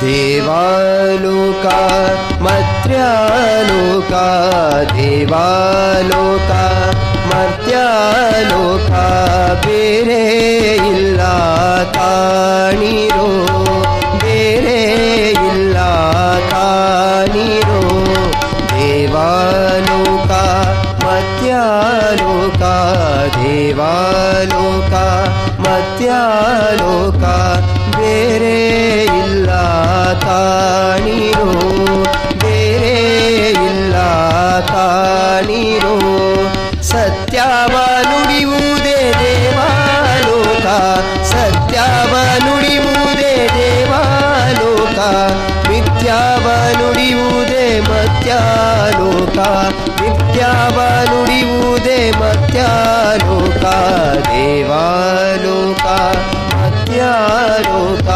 ದೇವಾಲೋಕ ಮರ್ತ್ಯಾಲೋಕ ದೇವಾಲೋಕ ಮರ್ತ್ಯಾಲೋಕ ಬೇರೆ ಇಲ್ಲ ಕಾಣಿರೋ ಬೇರೆ ಇಲ್ಲ ಕಾಣಿರೋ. ದೇವಾಲೋಕ ಮತ್ಯಾಲೋಕ ದೇವಾಲೋಕ ಮತ್ಯಾಲೋಕ ಮತ್ಯಾಲೋಕ ಮಿಥ್ಯಾವ ನುಡಿಯುವುದೇ ಮತ್ಯಾಲೋಕ ದೇವಾಲೋಕ ಮತ್ಯಾಲೋಕ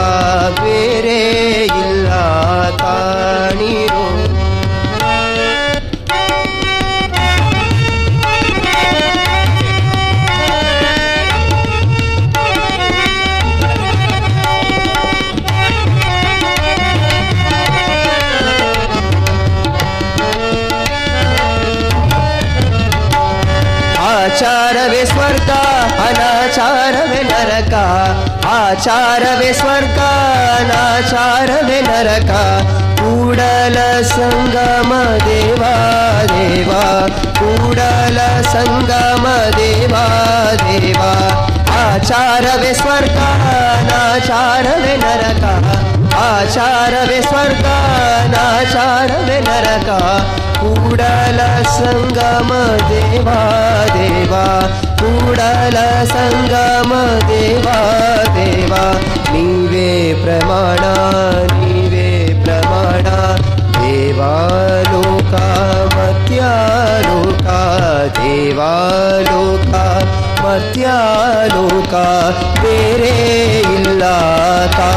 ಆಚಾರವೇ ಸ್ವರ್ಗ ಅನಾಚಾರವೇ ನರಕ ಆಚಾರವೇ ಸ್ವರ್ಗ ಅನಾಚಾರವೇ ನರಕ ಕೂಡಲ ಸಂಗಮ ದೇವಾ ದೇವಾ ಕೂಡಲ ಸಂಗಮ ದೇವಾ ದೇವಾ ಆಚಾರವೇ ಸ್ವರ್ಗ ಅನಾಚಾರವೇ ನರಕ ಆಚಾರವೇ ಸ್ವರ್ಗ ಅನಾಚಾರವೇ ನರಕ कुडलसङ्गमदेवा देवा कुडलसङ्गमदेवा देवा निवे प्रमाणा निवे प्रमाणा देवा लोका मद्या लोका देवा लोका मद्या लोका रे इल्लाका